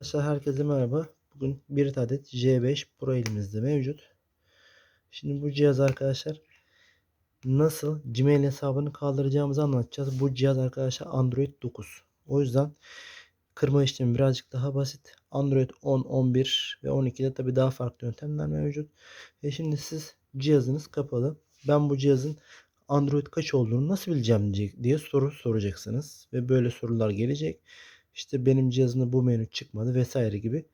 Arkadaşlar herkese merhaba. Bugün bir adet J5 Pro elimizde mevcut. Şimdi bu cihaz arkadaşlar nasıl Gmail hesabını kaldıracağımızı anlatacağız. Bu cihaz arkadaşlar Android 9. O yüzden kırma işlemi birazcık daha basit. Android 10, 11 ve 12'de tabi daha farklı yöntemler mevcut. Ve şimdi siz cihazınız kapalı. Ben bu cihazın Android kaç olduğunu nasıl bileceğim diye soru soracaksınız. Ve böyle sorular gelecek. İşte benim cihazımda bu menü çıkmadı vesaire gibi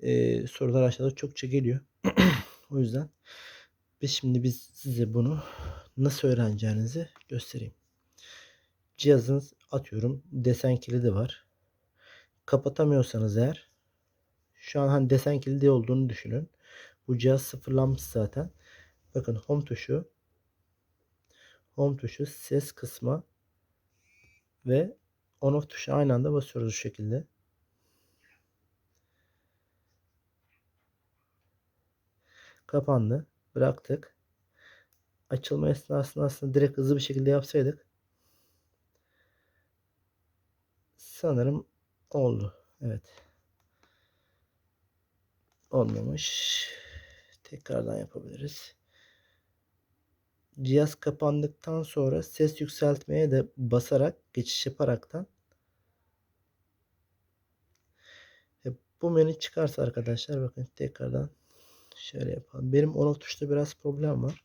e, sorular aşağıda çokça geliyor. o yüzden biz şimdi biz size bunu nasıl öğreneceğinizi göstereyim. Cihazınız atıyorum desen kilidi var. Kapatamıyorsanız eğer şu an hani desen kilidi olduğunu düşünün. Bu cihaz sıfırlanmış zaten. Bakın home tuşu home tuşu ses kısmı ve on off tuşuna aynı anda basıyoruz şu şekilde. Kapandı. Bıraktık. Açılma esnasında aslında direkt hızlı bir şekilde yapsaydık. Sanırım oldu. Evet. Olmamış. Tekrardan yapabiliriz. Cihaz kapandıktan sonra ses yükseltmeye de basarak geçiş yaparaktan e, bu menü çıkarsa arkadaşlar bakın tekrardan şöyle yapalım. Benim on tuşta biraz problem var.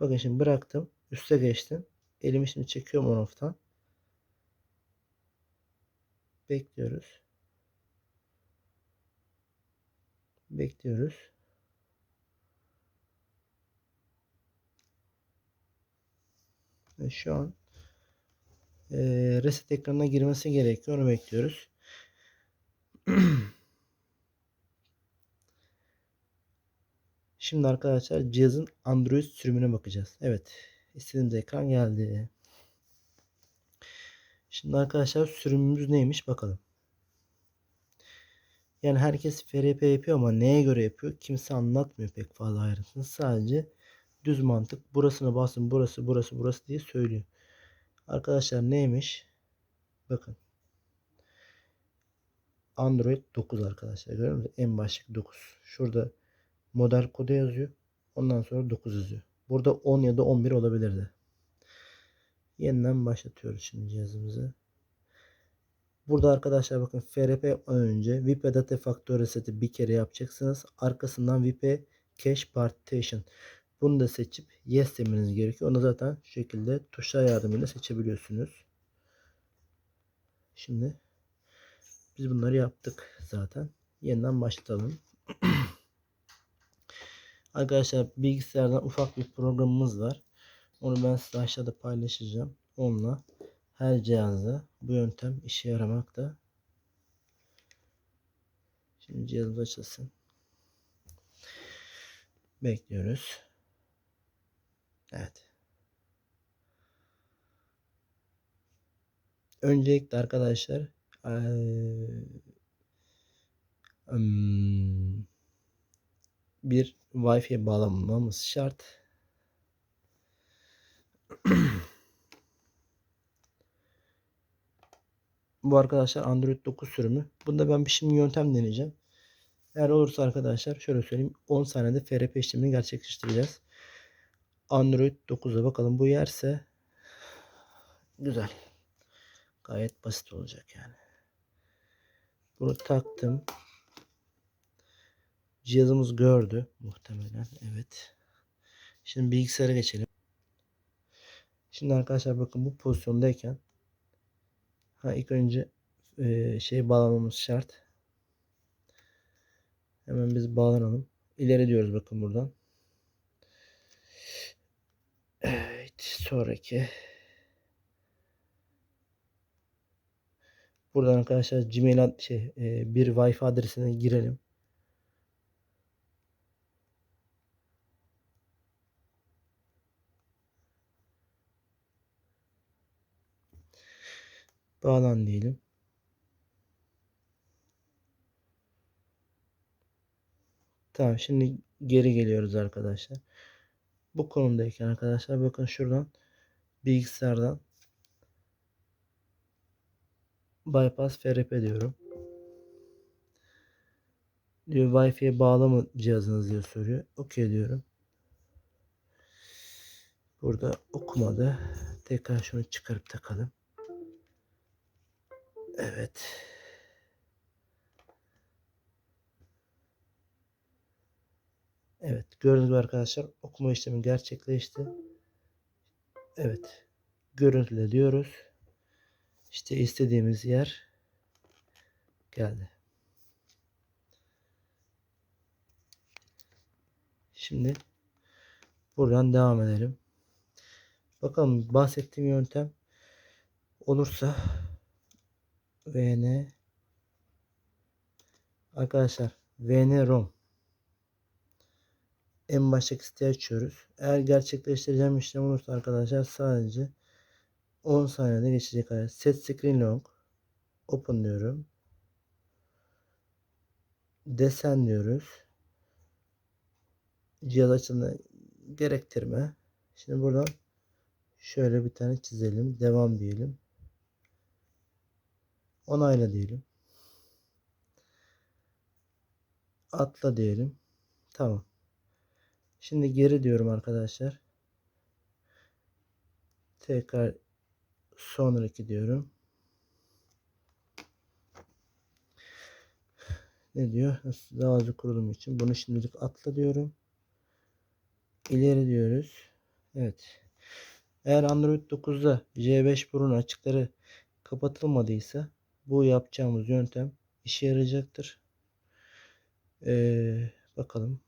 Bakın şimdi bıraktım. Üste geçtim. Elimi şimdi çekiyorum on off'tan. Bekliyoruz. Bekliyoruz. Ve şu an e, reset ekranına girmesi gerekiyor. Onu bekliyoruz. Şimdi arkadaşlar cihazın Android sürümüne bakacağız. Evet. istediğimiz ekran geldi. Şimdi arkadaşlar sürümümüz neymiş bakalım. Yani herkes FRP yapıyor ama neye göre yapıyor? Kimse anlatmıyor pek fazla ayrıntısını. Sadece düz mantık burasına basın burası burası burası diye söylüyor. Arkadaşlar neymiş? Bakın. Android 9 arkadaşlar. Görüyor musunuz? En başlık 9. Şurada model kodu yazıyor. Ondan sonra 9 yazıyor. Burada 10 ya da 11 olabilirdi. Yeniden başlatıyoruz şimdi cihazımızı. Burada arkadaşlar bakın FRP önce VIP Data Factor Reset'i bir kere yapacaksınız. Arkasından VIP Cache Partition. Bunu da seçip Yes demeniz gerekiyor. Onu zaten şu şekilde tuşlar yardımıyla seçebiliyorsunuz. Şimdi biz bunları yaptık zaten. Yeniden başlayalım. Arkadaşlar bilgisayardan ufak bir programımız var. Onu ben size aşağıda paylaşacağım. Onunla her cihazda bu yöntem işe yaramakta. Şimdi cihazımız açılsın. Bekliyoruz. Evet. Öncelikle arkadaşlar bir Wi-Fi bağlamamız şart. Bu arkadaşlar Android 9 sürümü. Bunda ben bir şimdi yöntem deneyeceğim. Eğer olursa arkadaşlar şöyle söyleyeyim 10 saniyede FRP işlemini gerçekleştireceğiz. Android 9'a bakalım bu yerse güzel. Gayet basit olacak yani. Bunu taktım. Cihazımız gördü muhtemelen. Evet. Şimdi bilgisayara geçelim. Şimdi arkadaşlar bakın bu pozisyondayken ha ilk önce e, şey bağlamamız şart. Hemen biz bağlanalım. İleri diyoruz bakın buradan. Evet sonraki. Buradan arkadaşlar Gmail şey e, bir Wi-Fi adresine girelim. Bağlan diyelim. Tamam şimdi geri geliyoruz arkadaşlar. Bu konumdayken arkadaşlar bakın şuradan bilgisayardan bypass FRP diyorum. Diyor Wi-Fi'ye bağlı mı cihazınız diye soruyor. Okey diyorum. Burada okumadı. Tekrar şunu çıkarıp takalım. Evet. Evet. Gördüğünüz gibi arkadaşlar okuma işlemi gerçekleşti. Evet. Görüntüle diyoruz. İşte istediğimiz yer geldi. Şimdi buradan devam edelim. Bakalım bahsettiğim yöntem olursa VN arkadaşlar VN ROM en baştaki siteyi açıyoruz. Eğer gerçekleştireceğim işlem olursa arkadaşlar sadece 10 saniyede geçecek. Set screen long open diyorum. Desen diyoruz. Cihaz açılımı gerektirme. Şimdi buradan şöyle bir tane çizelim. Devam diyelim. Onayla diyelim. Atla diyelim. Tamam. Şimdi geri diyorum arkadaşlar. Tekrar sonraki diyorum. Ne diyor? Daha hızlı kurulum için. Bunu şimdilik atla diyorum. İleri diyoruz. Evet. Eğer Android 9'da J5 Pro'nun açıkları kapatılmadıysa bu yapacağımız yöntem işe yarayacaktır. Ee, bakalım.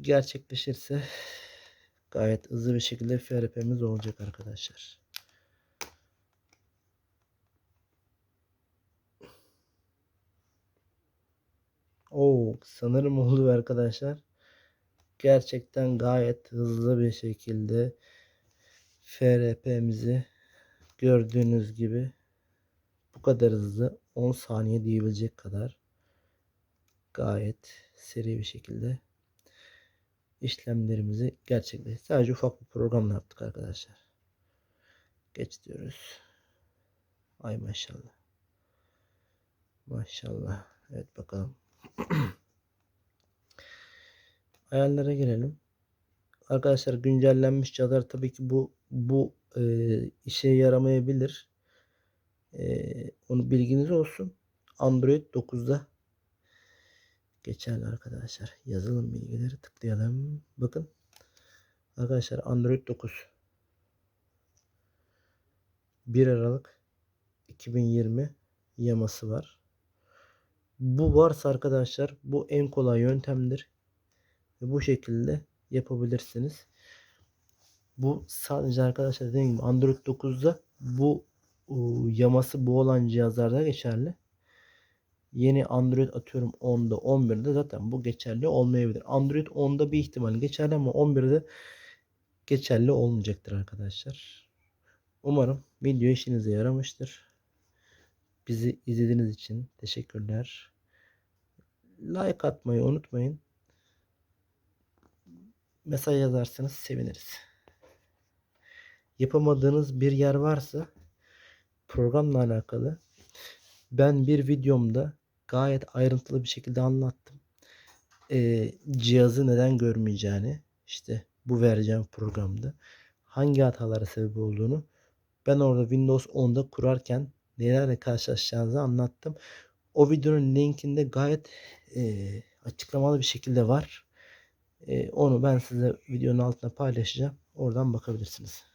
Gerçekleşirse gayet hızlı bir şekilde FRP'miz olacak arkadaşlar. Oo, sanırım oldu arkadaşlar. Gerçekten gayet hızlı bir şekilde FRP'mizi gördüğünüz gibi bu kadar hızlı 10 saniye diyebilecek kadar gayet seri bir şekilde işlemlerimizi gerçekleştirdik. Sadece ufak bir programla yaptık arkadaşlar. Geç diyoruz. Ay maşallah. Maşallah. Evet bakalım. Ayarlara girelim. Arkadaşlar güncellenmiş cihazlar tabii ki bu bu e, işe yaramayabilir. E, onu bilginiz olsun. Android 9'da geçerli arkadaşlar. Yazılım bilgileri tıklayalım. Bakın. Arkadaşlar Android 9 1 Aralık 2020 yaması var. Bu varsa arkadaşlar bu en kolay yöntemdir. Ve bu şekilde yapabilirsiniz. Bu sadece arkadaşlar dediğim gibi Android 9'da bu yaması bu olan cihazlarda geçerli. Yeni Android atıyorum 10'da 11'de zaten bu geçerli olmayabilir. Android 10'da bir ihtimal geçerli ama 11'de geçerli olmayacaktır arkadaşlar. Umarım video işinize yaramıştır. Bizi izlediğiniz için teşekkürler. Like atmayı unutmayın. Mesaj yazarsanız seviniriz. Yapamadığınız bir yer varsa programla alakalı ben bir videomda gayet ayrıntılı bir şekilde anlattım. Ee, cihazı neden görmeyeceğini işte bu vereceğim programda hangi hatalara sebep olduğunu ben orada Windows 10'da kurarken nelerle karşılaşacağınızı anlattım. O videonun linkinde gayet e, açıklamalı bir şekilde var. E, onu ben size videonun altına paylaşacağım. Oradan bakabilirsiniz.